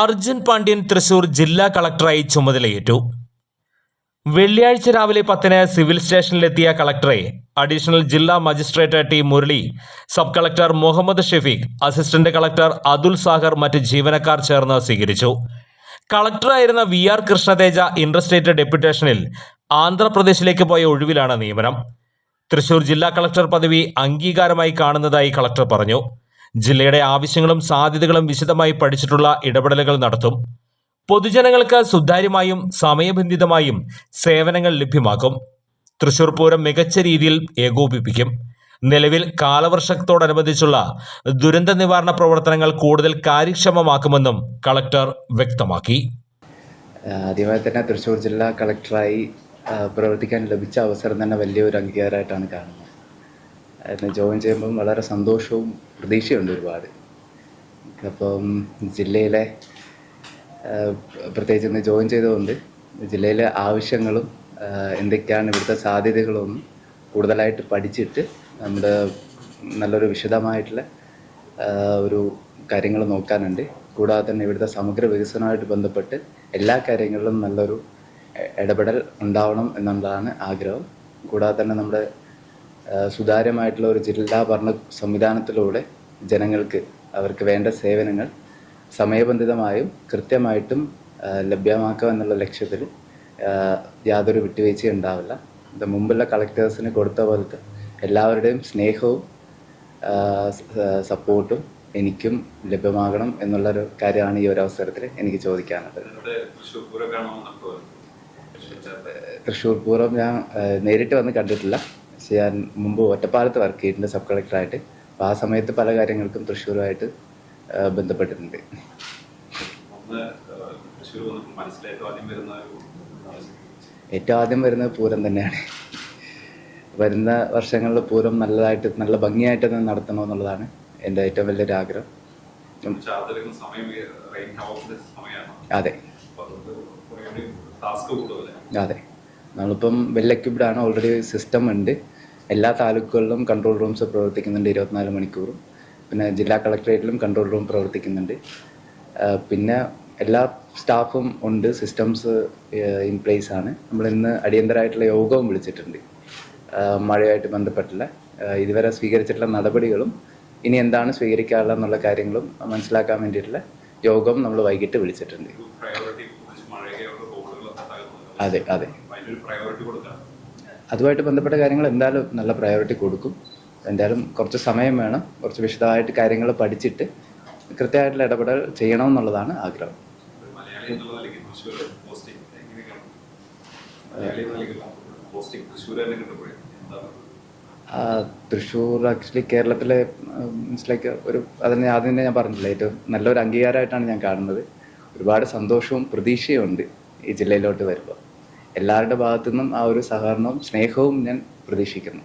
അർജുൻ പാണ്ഡ്യൻ തൃശൂർ ജില്ലാ കളക്ടറായി ചുമതലയേറ്റു. വെള്ളിയാഴ്ച രാവിലെ പത്തിന് സിവിൽ സ്റ്റേഷനിലെത്തിയ കളക്ടറെ അഡീഷണൽ ജില്ലാ magistrate T Murali sub collector Muhammad Shefeek assistant collector Athul Sagar മറ്റ് ജീവനക്കാർ ചേർന്ന് സ്വീകരിച്ചു. കളക്ടറായിരുന്ന വി ആർ കൃഷ്ണതേജ ഇൻട്രസ്റ്റേറ്റ് ഡെപ്യൂട്ടേഷനിൽ ആന്ധ്രാപ്രദേശിലേക്ക് പോയ ഒഴിവിലാണ് നിയമനം. തൃശൂർ ജില്ലാ കളക്ടർ പദവി അംഗീകാരമായി കാണുന്നതായി കളക്ടർ പറഞ്ഞു. ജില്ലയുടെ ആവശ്യങ്ങളും സാധ്യതകളും വിശദമായി പഠിച്ചിട്ടുള്ള ഇടപെടലുകൾ നടത്തും. പൊതുജനങ്ങൾക്ക് സുതാര്യമായും സമയബന്ധിതമായും സേവനങ്ങൾ ലഭ്യമാക്കും. തൃശൂർ പൂരം മികച്ച രീതിയിൽ ഏകോപിപ്പിക്കും. നിലവിൽ കാലവർഷത്തോടനുബന്ധിച്ചുള്ള ദുരന്ത നിവാരണ പ്രവർത്തനങ്ങൾ കൂടുതൽ കാര്യക്ഷമമാക്കുമെന്നും കളക്ടർ വ്യക്തമാക്കി. ആദ്യമായി തന്നെ തൃശ്ശൂർ ജില്ലാ കളക്ടറായി പ്രവർത്തിക്കാൻ ലഭിച്ച അവസരം തന്നെ വലിയൊരു അംഗീകാരമായിട്ടാണ് കാണുന്നത്. അതിന് ജോയിൻ ചെയ്യുമ്പം വളരെ സന്തോഷവും പ്രതീക്ഷയുണ്ട് ഒരുപാട്. അപ്പം ജില്ലയിലെ പ്രത്യേകിച്ച് ഇന്ന് ജോയിൻ ചെയ്തുകൊണ്ട് ജില്ലയിലെ ആവശ്യങ്ങളും എന്തൊക്കെയാണ് ഇവിടുത്തെ സാധ്യതകളും കൂടുതലായിട്ട് പഠിച്ചിട്ട് നമ്മുടെ നല്ലൊരു വിശദമായിട്ടുള്ള ഒരു കാര്യങ്ങൾ നോക്കാനുണ്ട്. കൂടാതെ തന്നെ ഇവിടുത്തെ സമഗ്ര വികസനവുമായിട്ട് ബന്ധപ്പെട്ട് എല്ലാ കാര്യങ്ങളിലും നല്ലൊരു ഇടപെടൽ ഉണ്ടാവണം എന്നുള്ളതാണ് ആഗ്രഹം. കൂടാതെ തന്നെ നമ്മുടെ സുതാര്യമായിട്ടുള്ള ഒരു ജില്ലാ ഭരണ സംവിധാനത്തിലൂടെ ജനങ്ങൾക്ക് അവർക്ക് വേണ്ട സേവനങ്ങൾ സമയബന്ധിതമായും കൃത്യമായിട്ടും ലഭ്യമാക്കുക എന്നുള്ള ലക്ഷ്യത്തിൽ യാതൊരു വിട്ടുവീഴ്ചയും ഉണ്ടാവില്ല. ഇത് മുമ്പുള്ള കളക്ടേഴ്സിന് കൊടുത്ത പോലത്തെ എല്ലാവരുടെയും സ്നേഹവും സപ്പോർട്ടും എനിക്കും ലഭ്യമാകണം എന്നുള്ളൊരു കാര്യമാണ് ഈ ഒരു അവസരത്തിൽ എനിക്ക് ചോദിക്കാനുള്ളത്. തൃശ്ശൂർ പൂരം ഞാൻ നേരിട്ട് വന്ന് കണ്ടിട്ടില്ല. ഞാൻ മുമ്പ് ഒറ്റപ്പാലത്ത് വർക്ക് ചെയ്തിട്ടുണ്ട് സബ് കളക്ടറായിട്ട് അപ്പോൾ ആ സമയത്ത് പല കാര്യങ്ങൾക്കും തൃശ്ശൂരുമായിട്ട് ബന്ധപ്പെട്ടിട്ടുണ്ട്. ഏറ്റവും ആദ്യം വരുന്നത് പൂരം തന്നെയാണ്. വരുന്ന വർഷങ്ങളിൽ പൂരം നല്ലതായിട്ട് നല്ല ഭംഗിയായിട്ട് തന്നെ നടത്തണമെന്നുള്ളതാണ് എന്റെ ഏറ്റവും വലിയൊരു ആഗ്രഹം. അതെ. അതെ. നമ്മളിപ്പം വെൽ എക്യുപ്ഡ് ആണ് ഓൾറെഡി സിസ്റ്റം ഉണ്ട്. എല്ലാ താലൂക്കുകളിലും കൺട്രോൾ റൂംസ് പ്രവർത്തിക്കുന്നുണ്ട് ഇരുപത്തിനാല് മണിക്കൂറും പിന്നെ ജില്ലാ കളക്ടറേറ്റിലും കൺട്രോൾ റൂം പ്രവർത്തിക്കുന്നുണ്ട്. പിന്നെ എല്ലാ സ്റ്റാഫും ഉണ്ട് സിസ്റ്റംസ് ഇൻ പ്ലേസ് ആണ്. നമ്മൾ ഇന്ന് അടിയന്തരമായിട്ടുള്ള യോഗവും വിളിച്ചിട്ടുണ്ട്. മഴയുമായിട്ട് മഴയായിട്ട് ബന്ധപ്പെട്ടുള്ള. ഇതുവരെ സ്വീകരിച്ചിട്ടുള്ള നടപടികളും ഇനി എന്താണ് സ്വീകരിക്കാനുള്ള എന്നുള്ള കാര്യങ്ങളും മനസ്സിലാക്കാൻ വേണ്ടിയിട്ടുള്ള യോഗം നമ്മൾ വൈകിട്ട് വിളിച്ചിട്ടുണ്ട്. അതെ അതെ അപ്പോൾ അതിനൊരു പ്രയോറിറ്റി കൊടുക്കാം അതുമായിട്ട് ബന്ധപ്പെട്ട കാര്യങ്ങൾ എന്തായാലും നല്ല പ്രയോറിറ്റി കൊടുക്കും. എന്തായാലും കുറച്ച് സമയം വേണം. കുറച്ച് വിശദമായിട്ട് കാര്യങ്ങൾ പഠിച്ചിട്ട് കൃത്യമായിട്ടുള്ള ഇടപെടൽ ചെയ്യണം എന്നുള്ളതാണ് ആഗ്രഹം തൃശ്ശൂർ ആക്ച്വലി കേരളത്തിലെ മീൻസ് ലൈക്ക് ഒരു അതിന് ആദ്യം തന്നെ ഞാൻ പറഞ്ഞില്ല ഏറ്റവും നല്ലൊരു അംഗീകാരമായിട്ടാണ് ഞാൻ കാണുന്നത്. ഒരുപാട് സന്തോഷവും പ്രതീക്ഷയും ഉണ്ട് ഈ ജില്ലയിലോട്ട് വരുമ്പോൾ. എല്ലാവരുടെ ഭാഗത്തു നിന്നും ആ ഒരു സഹകരണവും സ്നേഹവും ഞാൻ പ്രതീക്ഷിക്കുന്നു.